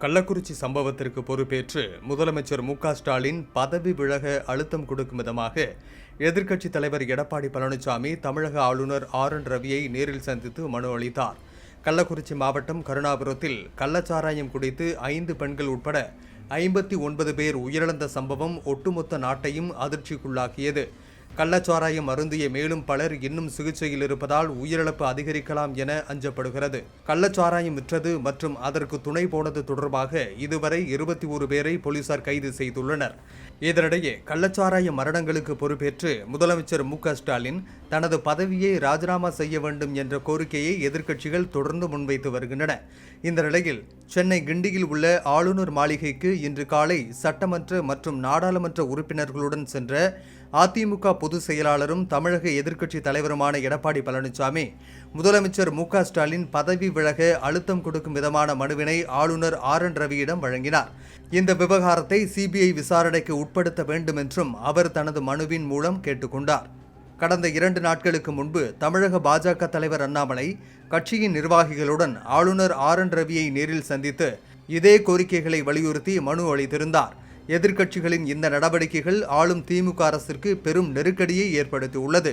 கள்ளக்குறிச்சி சம்பவத்திற்கு பொறுப்பேற்று முதலமைச்சர் மு ஸ்டாலின் பதவி விலக அழுத்தம் கொடுக்கும் விதமாக எதிர்க்கட்சித் தலைவர் எடப்பாடி பழனிசாமி தமிழக ஆளுநர் ஆர். என். ரவியை நேரில் சந்தித்து மனு அளித்தார். கள்ளக்குறிச்சி மாவட்டம் கருணாபுரத்தில் கள்ளச்சாராயம் குடித்து ஐந்து பெண்கள் உட்பட ஐம்பத்தி ஒன்பது பேர் உயிரிழந்த சம்பவம் ஒட்டுமொத்த நாட்டையும் அதிர்ச்சிக்குள்ளாக்கியது. கள்ளச்சாராயம் அருந்திய மேலும் பலர் இன்னும் சிகிச்சையில் இருப்பதால் உயிரிழப்பு அதிகரிக்கலாம் என அஞ்சப்படுகிறது. கள்ளச்சாராயம் விற்றது மற்றும் அதற்கு துணை போனது தொடர்பாக இதுவரை இருபத்தி ஒரு பேரை போலீசார் கைது செய்துள்ளனர். இதனிடையே கள்ளச்சாராய மரணங்களுக்கு பொறுப்பேற்று முதலமைச்சர் மு ஸ்டாலின் தனது பதவியை ராஜினாமா செய்ய வேண்டும் என்ற கோரிக்கையை எதிர்க்கட்சிகள் தொடர்ந்து முன்வைத்து வருகின்றன. இந்த நிலையில் சென்னை கிண்டியில் உள்ள ஆளுநர் மாளிகைக்கு இன்று காலை சட்டமன்ற மற்றும் நாடாளுமன்ற உறுப்பினர்களுடன் சென்ற அதிமுக பொதுச் செயலாளரும் தமிழக எதிர்க்கட்சி தலைவருமான எடப்பாடி பழனிசாமி முதலமைச்சர் மு ஸ்டாலின் பதவி விலக அழுத்தம் கொடுக்கும் விதமான மனுவினை ஆளுநர் ஆர் என் ரவியிடம் வழங்கினார். இந்த விவகாரத்தை சிபிஐ விசாரணைக்கு உட்படுத்த வேண்டும் என்றும் அவர் தனது மனுவின் மூலம் கேட்டுக்கொண்டார். கடந்த இரண்டு நாட்களுக்கு முன்பு தமிழக பாஜக தலைவர் அண்ணாமலை கட்சியின் நிர்வாகிகளுடன் ஆளுநர் ஆர் என் ரவியை நேரில் சந்தித்து இதே கோரிக்கைகளை வலியுறுத்தி மனு அளித்திருந்தார். எதிர்க்கட்சிகளின் இந்த நடவடிக்கைகள் ஆளும் திமுக அரசிற்கு பெரும் நெருக்கடியை ஏற்படுத்தியுள்ளது.